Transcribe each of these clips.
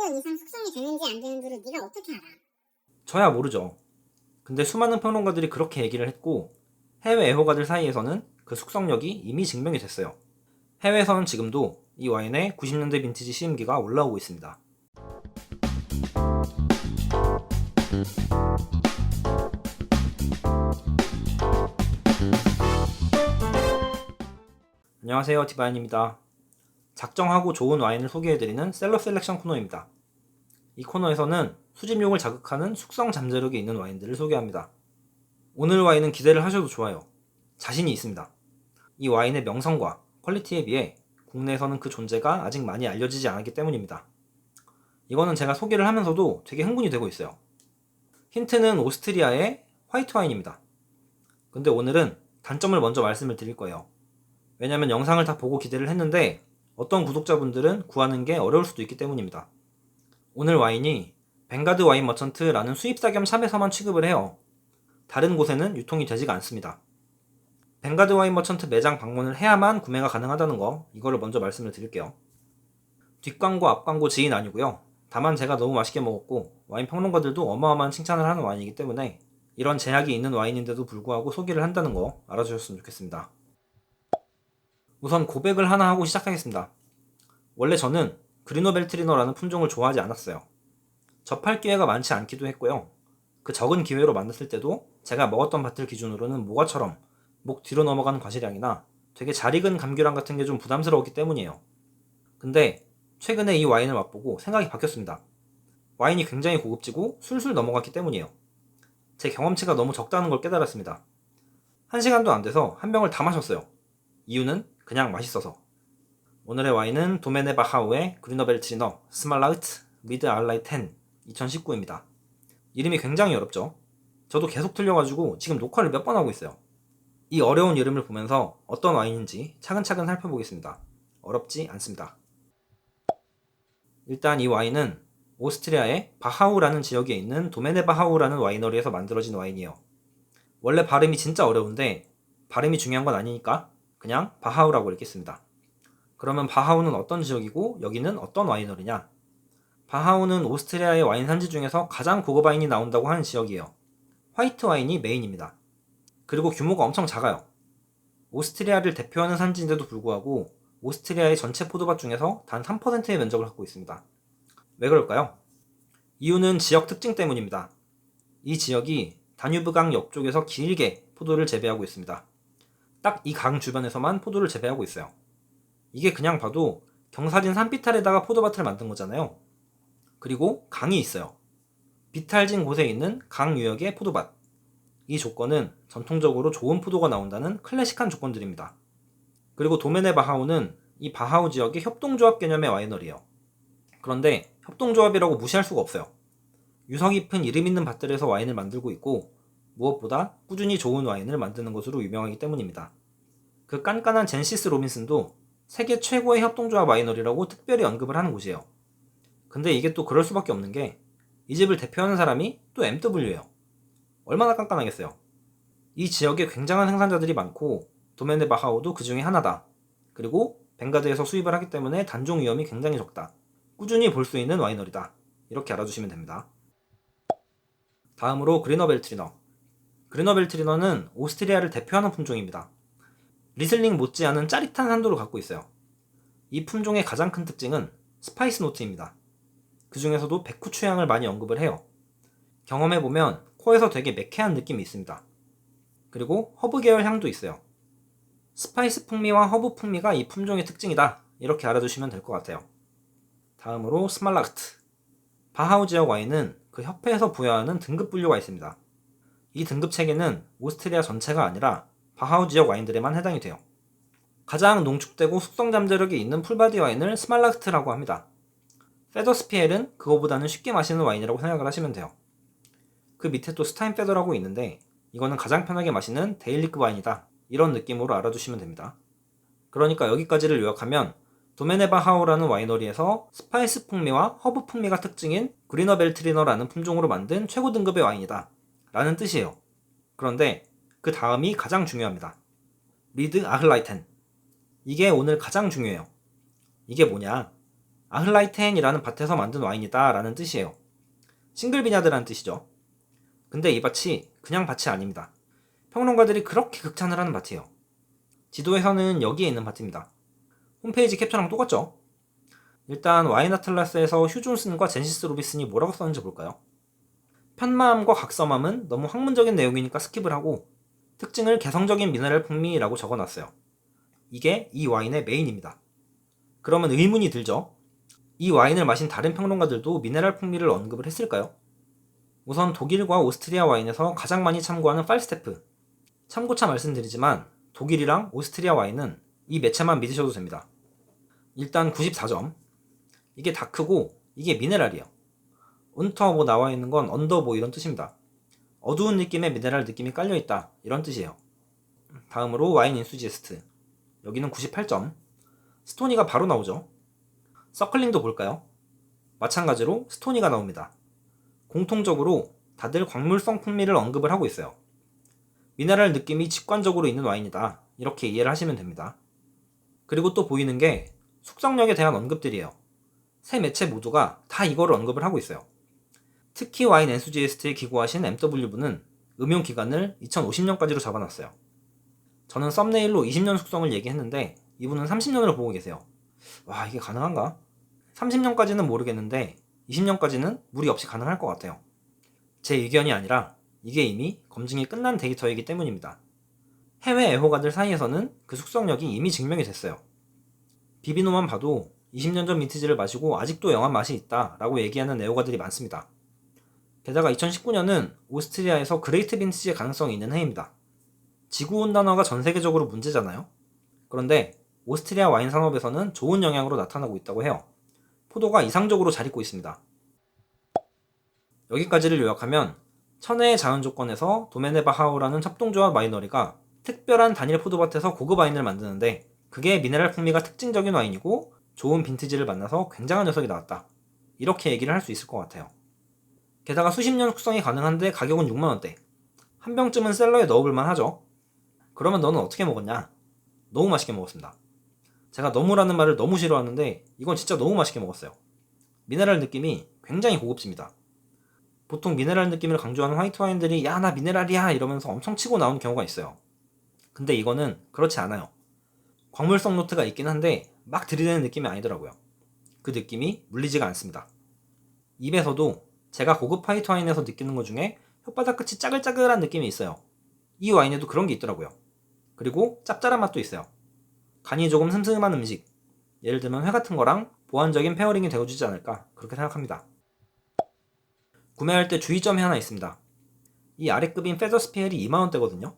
20년 이상 숙성이 되는지 안 되는지를 네가 어떻게 알아? 저야 모르죠. 근데 수많은 평론가들이 그렇게 얘기를 했고 해외 애호가들 사이에서는 그 숙성력이 이미 증명이 됐어요. 해외에서는 지금도 이 와인의 90년대 빈티지 시음기가 올라오고 있습니다. 안녕하세요 디바인입니다. 작정하고 좋은 와인을 소개해드리는 셀러 셀렉션 코너입니다. 이 코너에서는 수집욕을 자극하는 숙성 잠재력이 있는 와인들을 소개합니다. 오늘 와인은 기대를 하셔도 좋아요. 자신이 있습니다. 이 와인의 명성과 퀄리티에 비해 국내에서는 그 존재가 아직 많이 알려지지 않았기 때문입니다. 이거는 제가 소개를 하면서도 되게 흥분이 되고 있어요. 힌트는 오스트리아의 화이트 와인입니다. 근데 오늘은 단점을 먼저 말씀을 드릴 거예요. 왜냐면 영상을 다 보고 기대를 했는데 어떤 구독자분들은 구하는 게 어려울 수도 있기 때문입니다. 오늘 와인이 벵가드 와인 머천트라는 수입사 겸 샵에서만 취급을 해요. 다른 곳에는 유통이 되지가 않습니다. 벵가드 와인 머천트 매장 방문을 해야만 구매가 가능하다는 거 이거를 먼저 말씀을 드릴게요. 뒷광고 앞광고 지인 아니고요. 다만 제가 너무 맛있게 먹었고 와인 평론가들도 어마어마한 칭찬을 하는 와인이기 때문에 이런 제약이 있는 와인인데도 불구하고 소개를 한다는 거 알아주셨으면 좋겠습니다. 우선 고백을 하나 하고 시작하겠습니다. 원래 저는 그리노벨 트리너라는 품종을 좋아하지 않았어요. 접할 기회가 많지 않기도 했고요. 그 적은 기회로 만났을 때도 제가 먹었던 밭을 기준으로는 모과처럼 목 뒤로 넘어가는 과실량이나 되게 잘 익은 감귤향 같은 게 좀 부담스러웠기 때문이에요. 근데 최근에 이 와인을 맛보고 생각이 바뀌었습니다. 와인이 굉장히 고급지고 술술 넘어갔기 때문이에요. 제 경험치가 너무 적다는 걸 깨달았습니다. 한 시간도 안 돼서 한 병을 다 마셨어요. 이유는 그냥 맛있어서. 오늘의 와인은 도메네 바하우의 그리너벨 트리너 스말라우트 미드 알라이 10 2019입니다. 이름이 굉장히 어렵죠? 저도 계속 틀려가지고 지금 녹화를 몇 번 하고 있어요. 이 어려운 이름을 보면서 어떤 와인인지 차근차근 살펴보겠습니다. 어렵지 않습니다. 일단 이 와인은 오스트리아의 바하우라는 지역에 있는 도메네 바하우라는 와이너리에서 만들어진 와인이에요. 원래 발음이 진짜 어려운데 발음이 중요한 건 아니니까 그냥 바하우라고 읽겠습니다. 그러면 바하우는 어떤 지역이고 여기는 어떤 와이너리냐? 바하우는 오스트리아의 와인 산지 중에서 가장 고급 와인이 나온다고 하는 지역이에요. 화이트 와인이 메인입니다. 그리고 규모가 엄청 작아요. 오스트리아를 대표하는 산지인데도 불구하고 오스트리아의 전체 포도밭 중에서 단 3%의 면적을 갖고 있습니다. 왜 그럴까요? 이유는 지역 특징 때문입니다. 이 지역이 다뉴브강 옆쪽에서 길게 포도를 재배하고 있습니다. 딱 이 강 주변에서만 포도를 재배하고 있어요. 이게 그냥 봐도 경사진 산비탈에다가 포도밭을 만든 거잖아요. 그리고 강이 있어요. 비탈진 곳에 있는 강 유역의 포도밭. 이 조건은 전통적으로 좋은 포도가 나온다는 클래식한 조건들입니다. 그리고 도메네 바하우는 이 바하우 지역의 협동조합 개념의 와이너리예요. 그런데 협동조합이라고 무시할 수가 없어요. 유서 깊은 이름 있는 밭들에서 와인을 만들고 있고 무엇보다 꾸준히 좋은 와인을 만드는 것으로 유명하기 때문입니다. 그 깐깐한 젠시스 로빈슨도 세계 최고의 협동조합 와이너리라고 특별히 언급을 하는 곳이에요. 근데 이게 또 그럴 수밖에 없는 게 이 집을 대표하는 사람이 또 MW예요. 얼마나 깐깐하겠어요. 이 지역에 굉장한 생산자들이 많고 도메네 바하우도 그 중에 하나다. 그리고 벵가드에서 수입을 하기 때문에 단종 위험이 굉장히 적다. 꾸준히 볼 수 있는 와이너리다. 이렇게 알아주시면 됩니다. 다음으로 그리너벨 트리너. 그리너벨 트리너는 오스트리아를 대표하는 품종입니다. 리슬링 못지않은 짜릿한 산도를 갖고 있어요. 이 품종의 가장 큰 특징은 스파이스 노트입니다. 그 중에서도 백후추 향을 많이 언급을 해요. 경험해보면 코에서 되게 매캐한 느낌이 있습니다. 그리고 허브 계열 향도 있어요. 스파이스 풍미와 허브 풍미가 이 품종의 특징이다. 이렇게 알아두시면 될 것 같아요. 다음으로 스말라그트. 바하우 지역 와인은 그 협회에서 부여하는 등급 분류가 있습니다. 이 등급 체계는 오스트리아 전체가 아니라 바하우 지역 와인들에만 해당이 돼요. 가장 농축되고 숙성 잠재력이 있는 풀바디 와인을 스말라그트라고 합니다. 페더스피엘은 그거보다는 쉽게 마시는 와인이라고 생각을 하시면 돼요. 그 밑에 또 스타인 페더라고 있는데 이거는 가장 편하게 마시는 데일리급 와인이다. 이런 느낌으로 알아두시면 됩니다. 그러니까 여기까지를 요약하면 도메네바 하우라는 와이너리에서 스파이스 풍미와 허브 풍미가 특징인 그리너벨 트리너라는 품종으로 만든 최고 등급의 와인이다. 라는 뜻이에요. 그런데 그 다음이 가장 중요합니다. 리드 아흘라이텐. 이게 오늘 가장 중요해요. 이게 뭐냐? 아흘라이텐이라는 밭에서 만든 와인이다 라는 뜻이에요. 싱글 비냐드라는 뜻이죠. 근데 이 밭이 그냥 밭이 아닙니다. 평론가들이 그렇게 극찬을 하는 밭이에요. 지도에서는 여기에 있는 밭입니다. 홈페이지 캡처랑 똑같죠? 일단 와인 아틀라스에서 휴 존슨과 젠시스 로비슨이 뭐라고 썼는지 볼까요? 편마음과 각서맘은 너무 학문적인 내용이니까 스킵을 하고 특징을 개성적인 미네랄 풍미라고 적어놨어요. 이게 이 와인의 메인입니다. 그러면 의문이 들죠? 이 와인을 마신 다른 평론가들도 미네랄 풍미를 언급을 했을까요? 우선 독일과 오스트리아 와인에서 가장 많이 참고하는 팔스테프. 참고차 말씀드리지만 독일이랑 오스트리아 와인은 이 매체만 믿으셔도 됩니다. 일단 94점. 이게 다크고 이게 미네랄이에요. 운터 뭐 나와 있는 건 언더 뭐 이런 뜻입니다. 어두운 느낌의 미네랄 느낌이 깔려 있다 이런 뜻이에요. 다음으로 와인 인수지에스트. 여기는 98점. 스토니가 바로 나오죠. 서클링도 볼까요? 마찬가지로 스토니가 나옵니다. 공통적으로 다들 광물성 풍미를 언급을 하고 있어요. 미네랄 느낌이 직관적으로 있는 와인이다. 이렇게 이해를 하시면 됩니다. 그리고 또 보이는 게 숙성력에 대한 언급들이에요. 세 매체 모두가 다 이거를 언급을 하고 있어요. 특히 와인 엔수지에스트에 기고하신 MW부는 음용 기간을 2050년까지로 잡아놨어요. 저는 썸네일로 20년 숙성을 얘기했는데 이분은 30년을 보고 계세요. 와 이게 가능한가? 30년까지는 모르겠는데 20년까지는 무리 없이 가능할 것 같아요. 제 의견이 아니라 이게 이미 검증이 끝난 데이터이기 때문입니다. 해외 애호가들 사이에서는 그 숙성력이 이미 증명이 됐어요. 비비노만 봐도 20년 전 민트지를 마시고 아직도 영한 맛이 있다 라고 얘기하는 애호가들이 많습니다. 게다가 2019년은 오스트리아에서 그레이트 빈티지의 가능성이 있는 해입니다. 지구온난화가 전 세계적으로 문제잖아요? 그런데 오스트리아 와인 산업에서는 좋은 영향으로 나타나고 있다고 해요. 포도가 이상적으로 잘 익고 있습니다. 여기까지를 요약하면 천혜의 자연 조건에서 도메네 바하우라는 협동조합 와이너리가 특별한 단일 포도밭에서 고급 와인을 만드는데 그게 미네랄 풍미가 특징적인 와인이고 좋은 빈티지를 만나서 굉장한 녀석이 나왔다. 이렇게 얘기를 할 수 있을 것 같아요. 게다가 수십 년 숙성이 가능한데 가격은 6만원대. 한 병쯤은 셀러에 넣어볼만 하죠. 그러면 너는 어떻게 먹었냐? 너무 맛있게 먹었습니다. 제가 너무라는 말을 너무 싫어하는데 이건 진짜 너무 맛있게 먹었어요. 미네랄 느낌이 굉장히 고급집니다. 보통 미네랄 느낌을 강조하는 화이트 와인들이 야 나 미네랄이야 이러면서 엄청 치고 나오는 경우가 있어요. 근데 이거는 그렇지 않아요. 광물성 노트가 있긴 한데 막 들이대는 느낌이 아니더라고요. 그 느낌이 물리지가 않습니다. 입에서도 제가 고급 화이트 와인에서 느끼는 것 중에 혓바닥 끝이 짜글짜글한 느낌이 있어요. 이 와인에도 그런 게 있더라고요. 그리고 짭짤한 맛도 있어요. 간이 조금 슴슴한 음식, 예를 들면 회 같은 거랑 보완적인 페어링이 되어주지 않을까 그렇게 생각합니다. 구매할 때 주의점이 하나 있습니다. 이 아래급인 페더스피엘이 2만원대거든요.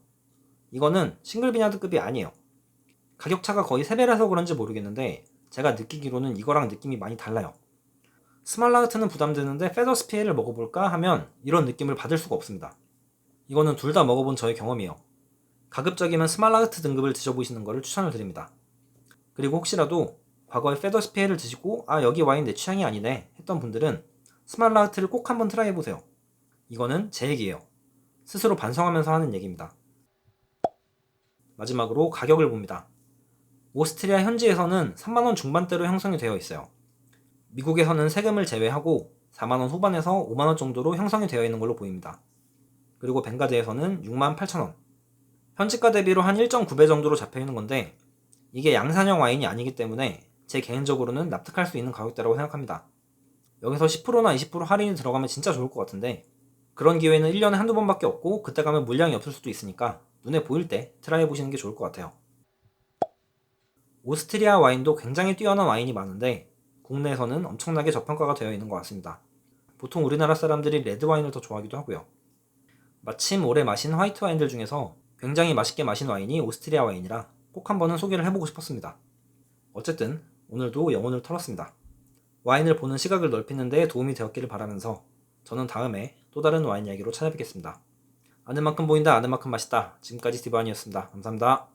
이거는 싱글 비냐드급이 아니에요. 가격차가 거의 3배라서 그런지 모르겠는데 제가 느끼기로는 이거랑 느낌이 많이 달라요. 스말라우트는 부담되는데 페더스피엘을 먹어볼까 하면 이런 느낌을 받을 수가 없습니다. 이거는 둘 다 먹어본 저의 경험이에요. 가급적이면 스말라우트 등급을 드셔보시는 것을 추천을 드립니다. 그리고 혹시라도 과거에 페더스피엘을 드시고 아 여기 와인 내 취향이 아니네 했던 분들은 스말라우트를 꼭 한번 트라이 해보세요. 이거는 제 얘기예요. 스스로 반성하면서 하는 얘기입니다. 마지막으로 가격을 봅니다. 오스트리아 현지에서는 3만원 중반대로 형성이 되어 있어요. 미국에서는 세금을 제외하고 4만원 후반에서 5만원 정도로 형성이 되어 있는 걸로 보입니다. 그리고 벵가드에서는 6만 8천원. 현지가 대비로 한 1.9배 정도로 잡혀 있는 건데 이게 양산형 와인이 아니기 때문에 제 개인적으로는 납득할 수 있는 가격대라고 생각합니다. 여기서 10%나 20% 할인이 들어가면 진짜 좋을 것 같은데 그런 기회는 1년에 한두 번밖에 없고 그때 가면 물량이 없을 수도 있으니까 눈에 보일 때 트라이 해보시는 게 좋을 것 같아요. 오스트리아 와인도 굉장히 뛰어난 와인이 많은데 국내에서는 엄청나게 저평가가 되어 있는 것 같습니다. 보통 우리나라 사람들이 레드 와인을 더 좋아하기도 하고요. 마침 올해 마신 화이트 와인들 중에서 굉장히 맛있게 마신 와인이 오스트리아 와인이라 꼭 한번은 소개를 해보고 싶었습니다. 어쨌든 오늘도 영혼을 털었습니다. 와인을 보는 시각을 넓히는 데 도움이 되었기를 바라면서 저는 다음에 또 다른 와인 이야기로 찾아뵙겠습니다. 아는 만큼 보인다, 아는 만큼 맛있다. 지금까지 디바니였습니다. 감사합니다.